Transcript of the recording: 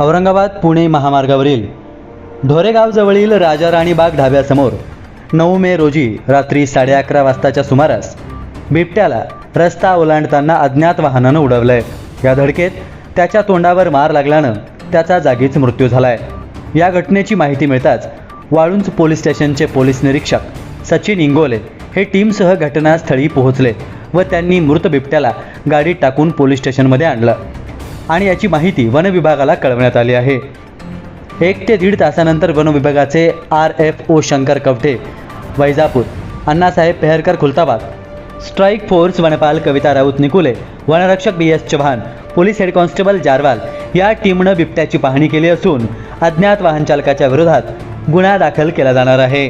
औरंगाबाद पुणे महामार्गावरील ढोरेगावजवळील राजा राणीबाग ढाब्यासमोर नऊ मे रोजी रात्री साडे अकरा वाजताच्या सुमारास बिबट्याला रस्ता ओलांडताना अज्ञात वाहनानं उडवलंय. या धडकेत त्याच्या तोंडावर मार लागल्यानं त्याचा जागीच मृत्यू झालाय. या घटनेची माहिती मिळताच वाळुंज पोलीस स्टेशनचे पोलीस निरीक्षक सचिन इंगोले हे टीमसह घटनास्थळी पोहोचले व त्यांनी मृत बिबट्याला गाडीत टाकून पोलीस स्टेशनमध्ये आणलं. आणि याची माहिती वनविभागाला कळवण्यात आली आहे. एक ते दीड तासानंतर वनविभागाचे R F O Shankar Kawthe Vaijapur Annasaheb Peharkar Khultabad strike force वनपाल कविता राऊत निकुले वनरक्षक B S Chavan police head constable Jarwal या टीमनं बिबट्याची पाहणी केली असून अज्ञात वाहन चालकाच्या विरोधात गुन्हा दाखल केला जाणार आहे.